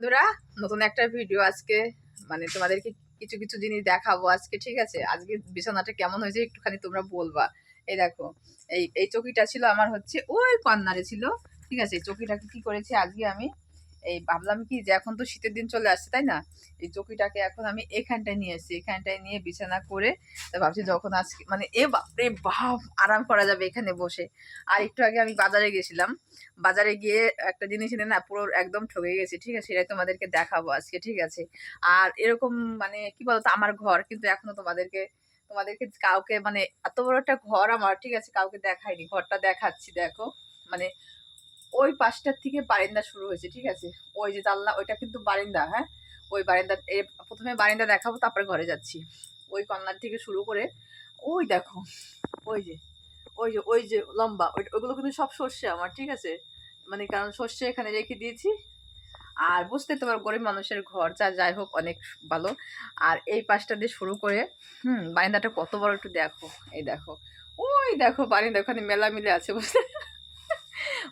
বন্ধুরা, নতুন একটা ভিডিও আজকে। মানে তোমাদেরকে কিছু কিছু জিনিস দেখাবো আজকে, ঠিক আছে? আজকে বিছানাটা কেমন হয়েছে একটুখানি তোমরা বলবা। এই দেখো, এই এই চকিটা ছিল আমার হচ্ছে ওই কর্নারে ছিল, ঠিক আছে? এই চকিটাকে কি করেছি, আজকে আমি এই ভাবলাম কি যে এখন তো শীতের দিন চলে আসছে, তাই না? এই চকিটাকে এখন আমি এখানটায় নিয়ে এসেছি এখানটায় নিয়ে বিছানা করে তা ভাবছি যখন আজকে মানে এ বাপরে বাপ, আরাম করা যাবে এখানে বসে। আর একটু আগে আমি বাজারে গেছিলাম, বাজারে গিয়ে একটা জিনিস এনে না পুরো একদম ঠকে গেছি, ঠিক আছে? সেটাই তোমাদেরকে দেখাবো আজকে, ঠিক আছে? আর এরকম মানে কি বলতো, আমার ঘর, কিন্তু এখনও তোমাদেরকে তোমাদেরকে কাউকে মানে এত বড় একটা ঘর আমার, ঠিক আছে? কাউকে দেখাইনি, ঘরটা দেখাচ্ছি, দেখো। মানে ওই পাশটার থেকে বারিন্দা শুরু হয়েছে, ঠিক আছে? ওই যে জানলা, ওইটা কিন্তু বারিন্দা হ্যাঁ? ওই বারিন্দা প্রথমে বারিন্দা দেখাবো, তারপরে ঘরে যাচ্ছি। ওই কর্নার থেকে শুরু করে, ওই দেখো, ওই যে ওই যে ওই যে লম্বা, ওই- ওইগুলো কিন্তু সব সর্ষে আমার, ঠিক আছে? মানে কারণ সর্ষে এখানে রেখে দিয়েছি। আর বুঝতে তোমার গরিব মানুষের ঘর, যা যাই হোক, অনেক ভালো। আর এই পাশটা দিয়ে শুরু করে, হুম, বারিন্দাটা কত বড় একটু দেখো, এই দেখো। ওই দেখো, বারিন্দা, ওখানে মেলা মিলে আছে বুঝতে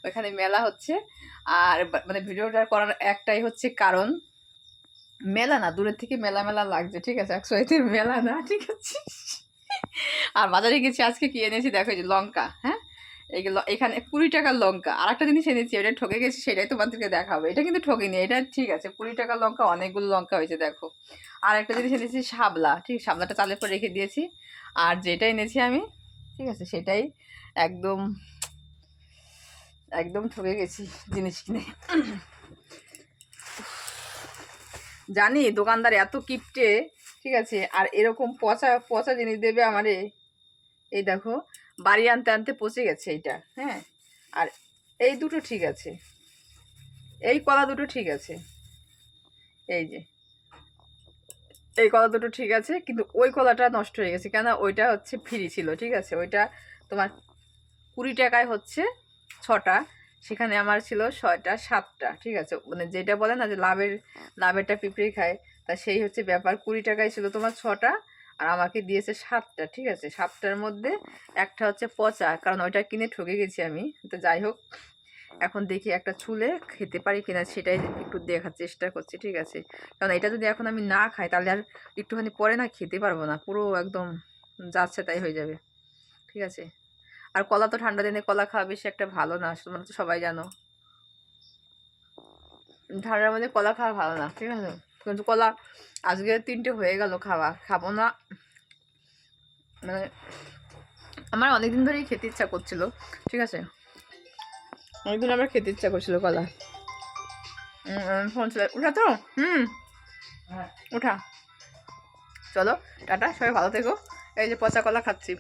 ওখানে মেলা হচ্ছে। আর মানে ভিডিওটা করার একটাই হচ্ছে কারণ, মেলা না, দূরের থেকে মেলা মেলা লাগছে, ঠিক আছে? একশো মেলা না, ঠিক আছে? আর বাজারে গেছি, আজকে কি এনেছি? দেখো যে লঙ্কা হ্যাঁ? এইগুলো এখানে কুড়ি টাকার লঙ্কা। আর একটা জিনিস এনেছি এটা ঠকে গেছি, সেটাই তোমাদেরকে দেখাবো। এটা কিন্তু ঠকিনি, এটা ঠিক আছে, কুড়ি টাকার লঙ্কা, অনেকগুলো লঙ্কা হয়েছে, দেখো। আর একটা জিনিস এনেছি, শাবলা, ঠিক, শাবলাটা চালের পর রেখে দিয়েছি। আর যেটা এনেছি আমি, ঠিক আছে, সেটাই একদম একদম ঠকে গেছি জিনিস কিনে। জানি দোকানদার এত কিপটে, ঠিক আছে? আর এরকম পচা পচা জিনিস দেবে আমারে। এই দেখো, বাড়ি আনতে আনতে পচে গেছে এইটা হ্যাঁ? আর এই দুটো ঠিক আছে। এই কলা দুটো ঠিক আছে। এই যে, এই কলা দুটো ঠিক আছে, কিন্তু ওই কলাটা নষ্ট হয়ে গেছে। কেন ওইটা হচ্ছে ফ্রি ছিল, ঠিক আছে? ওইটা তোমার কুড়ি টাকায় হচ্ছে। ছটা, সেখানে আমার ছিল ছয়টা, সাতটা, ঠিক আছে? মানে যেটা বলে না যে লাভের, লাভেরটা পিঁপড়ে খায়, তা সেই হচ্ছে ব্যাপার। কুড়ি টাকায় ছিল তোমার ছটা আর আমাকে দিয়েছে সাতটা, ঠিক আছে? সাতটার মধ্যে একটা হচ্ছে পচা, কারণ ওইটা কিনে ঠকে গেছি আমি। তো যাই হোক, এখন দেখি একটা চুলে খেতে পারি কিনা সেটাই একটু দেখার চেষ্টা করছি, ঠিক আছে? কারণ এটা যদি এখন আমি না খাই, তাহলে আর একটুখানি পরে না খেতে পারব না। পুরো একদম যাচ্ছে তাই হয়ে যাবে, ঠিক আছে? আর কলা তো ঠান্ডা দিনে কলা খাওয়া বেশি একটা ভালো না তোমরা তো সবাই জানো। ঠান্ডার মধ্যে কলা খাওয়া ভালো না ঠিক আছে? কিন্তু কলা আজকে তিনটে হয়ে গেল খাওয়া খাব না। মানে আমার অনেকদিন ধরেই খেতে ইচ্ছা করছিল ঠিক আছে? অনেকদিন আমার খেতে ইচ্ছা করছিল কলা। ফোন উঠা তো? হুম। উঠা। চলো টাটা সবাই ভালো থেকো। এই যে পচা কলা খাচ্ছি।